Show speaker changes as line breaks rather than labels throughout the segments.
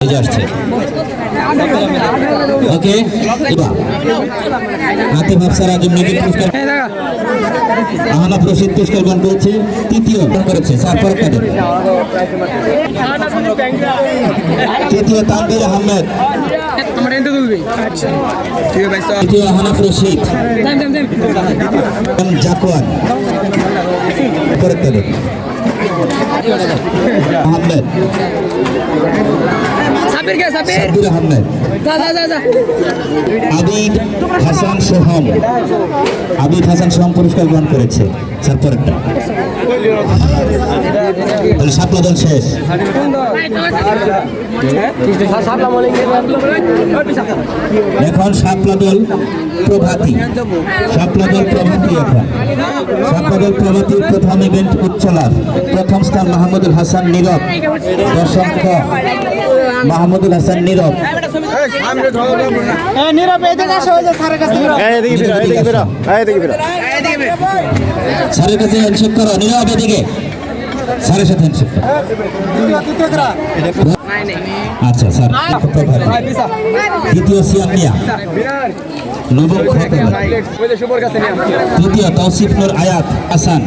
আসছে। ওকে হাতে ভাবসার আজম নদী পুরস্কার আহনাফ রশিদ পুরস্কার গ্রহণ করেছে তৃতীয় করেছে পরেরটা দেন তৃতীয় তানভীর আহমেদ।
আচ্ছা
তৃতীয় আহনাফ রশিদ। আহমেদ।
সাবির কে সাবির
সাব্বির আহমেদ।
যা যা যা যা।
আবিদ হাসান সোহম আবিদ হাসান সোহম পুরস্কার গ্রহণ করেছে। স্যার পরেরটা। তাহলে সাতটা দল শেষ। এখন সাতলা দল প্রভাতী। সাতলা দল প্রভাতী এখন। সাতলা দল প্রভাতীর প্রথম ইভেন্ট উচ্চলাভ প্রথম স্থান মাহমুদুল হাসান নীরব। দশম মাহমুদুল হাসান নীরব। স্যারের কাছে হ্যান্ডশেক করো নীরব এদিকে। স্যারের সাথে হ্যান্ডশেক আচ্ছা স্যার দ্বিতীয় নবম তৃতীয় তৌসিফ নুর আয়াত হ্যাঁ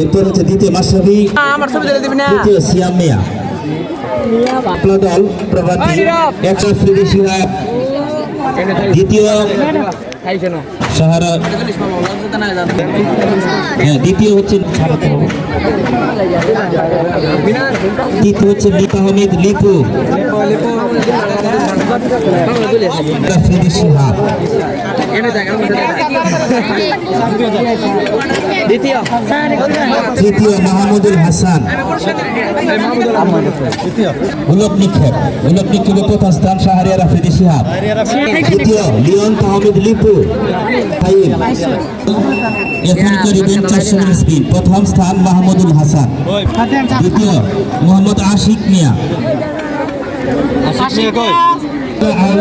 এরপর হচ্ছে দ্বিতীয় মাসাবি
আমার ছবি দিলে দিবি না।
তৃতীয় সিয়াম মিয়া। আপনার প্রভাতী একশো ফ্রিদি শিহাব দ্বিতীয় সাহারা। হ্যাঁ দ্বিতীয় হচ্ছে তৃতীয় হচ্ছে লিপা আহমেদ লিপু।
দ্বিতীয়।
তৃতীয় মাহমুদুল হাসান। গোলক নিক্ষেপ। গোলক নিক্ষেপে প্রথম স্থান শাহরিয়ার আফ্রিদি শিহাব। তৃতীয় লিওন তাহমিদ লিপু। ফাইল এখানকার ইভেন্ট চারশো স্পিন। প্রথম স্থান মাহমুদুল হাসান। দ্বিতীয় মোহাম্মদ আশিক মিয়া। আল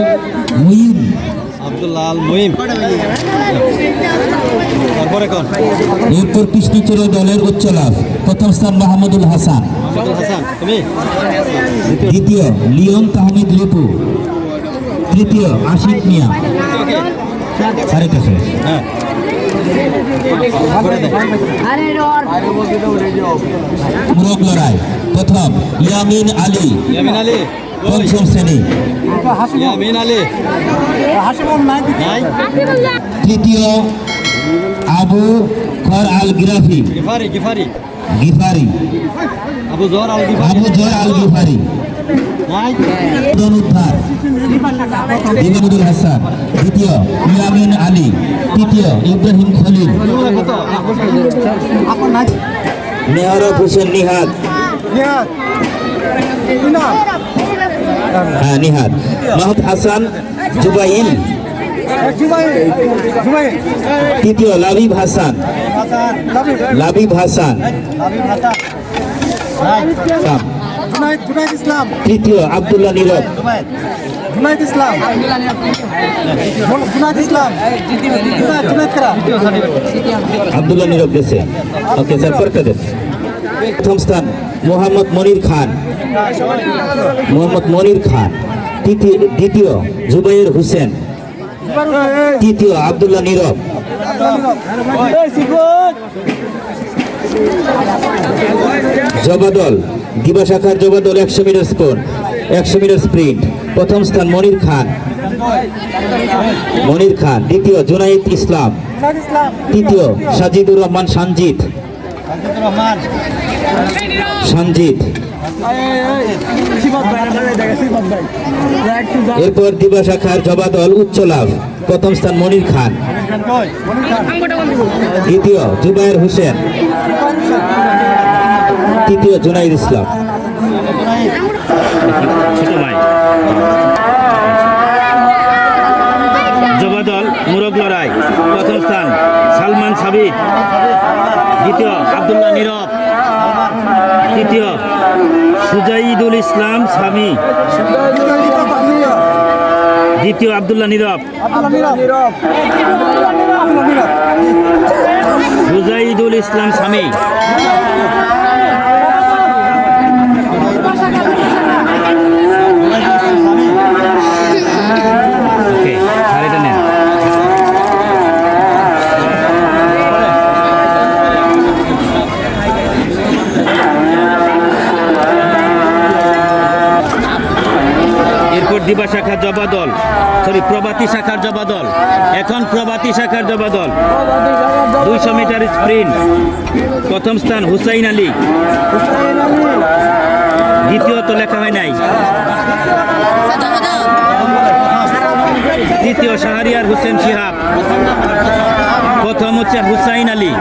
আব্দুল্লাহ আল মুহিম তারপরে কোন?
এরপর কৃষ্ণচূড়া দলের উচ্চ লাভ। প্রথম স্থান মাহমুদুল হাসান। দ্বিতীয় লিওন তাহমিদ লিপু। তৃতীয় আশিক মিয়া। সাড়ে শেষ
হ্যাঁ।
মুরগ লড়াই প্রথম ইয়ামিন আলী।
ইয়ামিন আলী।
পঞ্চম শ্রেণি।
ইয়ামিন আলী। নাই?
তৃতীয় আবু খর আল গিরাফি।
গিফারি আবু জহর আল গিফারি।
আবু জয় আল গিফারি।
নাই?
উদ্যান উদ্ধার। ইমামুদুল হাসান। দ্বিতীয় ইয়ামিন আলী। তৃতীয় ইব্রাহিম খলিল। মেহরব হোসেন নিহাদ হ্যাঁ নিহাদ। মাহমুদ হাসান জুবাইল তৃতীয়, লাবিব হাসান। লাবিব হাসান। তৃতীয়, আব্দুল্লাহ নীরব।
জুনাইদ
নীরব গেছে। ওকে, স্যার পরেরটা দেন। প্রথম স্থান মোহাম্মদ মনির খান। মোহাম্মদ মনির খান। তৃতীয়, দ্বিতীয় জুবাইর হোসেন। তৃতীয় আব্দুল্লাহ নীরব। জবাদল, দিবা শাখার জবাদল একশো মিটার স্কোর, একশো মিটার স্প্রিন্ট। প্রথম স্থান মনির খান। মনির খান, দ্বিতীয় জুনাইদ ইসলাম। তৃতীয় সাজিদুর রহমান সানজিদ।
একটু
এরপর দিবা শাখার জবাদল উচ্চ লাভ। প্রথম স্থান মনির খান। দ্বিতীয় জুবায়ের হোসেন। তৃতীয় জুনাইদ ইসলাম।
জবাদল মুরগ লড়াই। প্রথম স্থান সালমান সাবির দ্বিতীয় আব্দুল্লাহ নীরব। তৃতীয় সুজাইদুল ইসলাম স্বামী।
দ্বিতীয় আবদুল্লাহ নীরব। সুজাইদুল ইসলাম স্বামী ওকে শাড়িটা নেন এরপর দিবা শাখার জবা দল। সরি প্রভাতী শাখার জবা দল। এখন প্রভাতী শাখার জবা দল। দুইশো মিটার স্প্রিন্ট প্রথম স্থান হুসাইন আলী। দ্বিতীয় তো লেখা হয় নাই। তৃতীয় শাহরিয়ার হোসেন শিহাব। প্রথম হচ্ছে হুসাইন আলী।